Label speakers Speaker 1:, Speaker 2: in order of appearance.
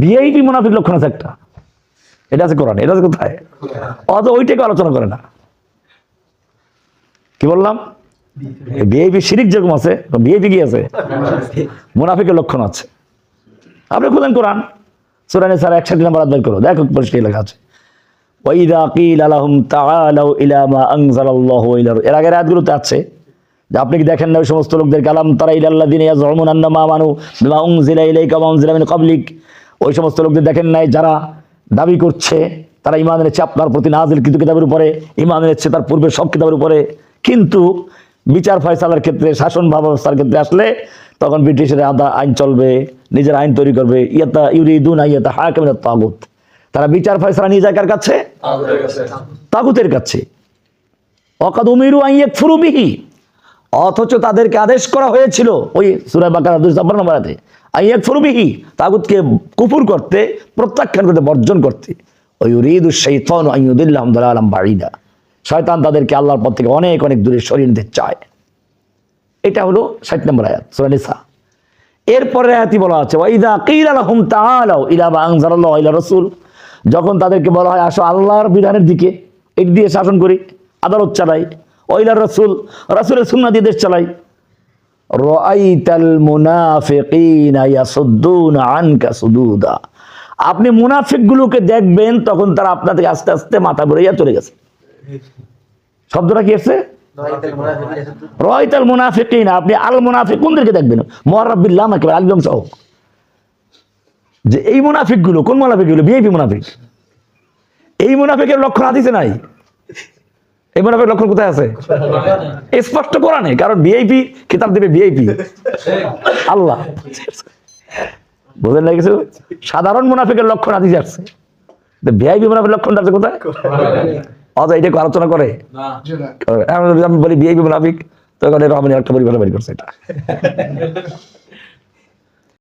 Speaker 1: VIP মুনাফিক লক্ষণ আছে একটা। এটা আছে কোরআন, এটা আছে কোথায়? অত ওইটাকে আলোচনা করে না। কি বললাম? ভিআইপি শিরিক যেরকম আছে ভিআইপি কি আছে? মুনাফিকের লক্ষণ আছে। আপনি খুলেন কোরআন। সুরানি স্যার একষট্টি নাম্বার আদায় করো। দেখো পরিষ্কার লেখা আছে। ওয়াইদা কিল আলাহুম তাআলাউ ইলা মা আনজালাল্লাহু ইলা এর আগের আয়াতগুলোতে আছে যে আপনি কি দেখেন না ওই সমস্ত লোকদের কালাম তারা ইলাল্লাযিনা ইয়াজউমুন আন্নামা আমানু বিমা উনজিলা ইলাইকা ওয়া উনজিলা মিন ক্বাবলিক? ওই সমস্ত লোকদের দেখেন নাই যারা দাবি করছে তারা ইমান এনেছে আপনার প্রতি নাজিল কিন্তু কিতাবের উপরে ইমান এনেছে তার পূর্বে সব কিতাবের উপরে। কিন্তু বিচার ফয়সালার ক্ষেত্রে শাসন ব্যবস্থার ক্ষেত্রে আসলে তখন ব্রিটিশের আদা আইন চলবে নিজের আইন তৈরি করবে। ইয়াতা ইউরিদুন ইয়াতা হাকিমিনাত তাগুত। তারা বিচার ফয়সালা নিয়ে যায় কার কাছে? তাগুতের কাছে। অকাদ উমিরু আইয়েক ফুরুবিহি অথচ তাদেরকে আদেশ করা হয়েছিল ওই সুরায় বাকার দুই নম্বর নম্বরাতে আইয়েক ফুরুবিহি তাগুতকে কুপুর করতে, প্রত্যাখ্যান করতে, বর্জন করতে। ওই রিদু শৈতন আইয়ুদুল্লাহ আলম বাড়িদা শয়তান তাদেরকে আল্লাহর পর থেকে অনেক অনেক দূরে সরিয়ে নিতে চায়। এটা হলো ষাট নম্বর আয়াত, সুরা নিসা। এরপরে আয়াতি বলা আছে, ওয়াইদা কিল আলহুম তাআলাউ ইলা মা আনজালাল্লাহু ইলা রাসূল যখন তাদেরকে বলা হয়, আসো আল্লাহর বিধানের দিকে, এটি দিয়ে শাসন করি, আদালত চালাই ওইলা রাসূল, রাসূলের সুন্নাহ দিয়ে দেশ চালাই। রাআইতাল মুনাফিকিনা ইয়াসুদ্দুনা আপনি মুনাফিকগুলোকে দেখবেন, তখন তারা আপনার থেকে আস্তে আস্তে মাথা ঘুরাইয়া চলে গেছে। শব্দটা কি এসছে রয়তাল মুনাফিকিন, আপনি আল মুনাফিক কোনদেরকে দেখবেন? মহারাবিল্লাহ একেবারে একদম সহ। যে এই মুনাফিকগুলো কোন মুনাফিকগুলো বিআইপি মুনাফিক। এই মুনাফিকের লক্ষণ হাদিসে নাই। এই মুনাফিক লক্ষণ কোথায় আছে? স্পষ্ট করা নেই কারণ ভিআইপি কিতাব দেবে ভিআইপি আল্লাহ। বুঝলেন না কিছু? সাধারণ মুনাফিকের লক্ষণ আদি আসছে ভিআইপি মুনাফিক লক্ষণটা আছে কোথায়? অত এটা আলোচনা করে? আমি বলি বিআইপি মুনাফিক তো এখানে রহমানি একটা পরিবার বের করছে এটা।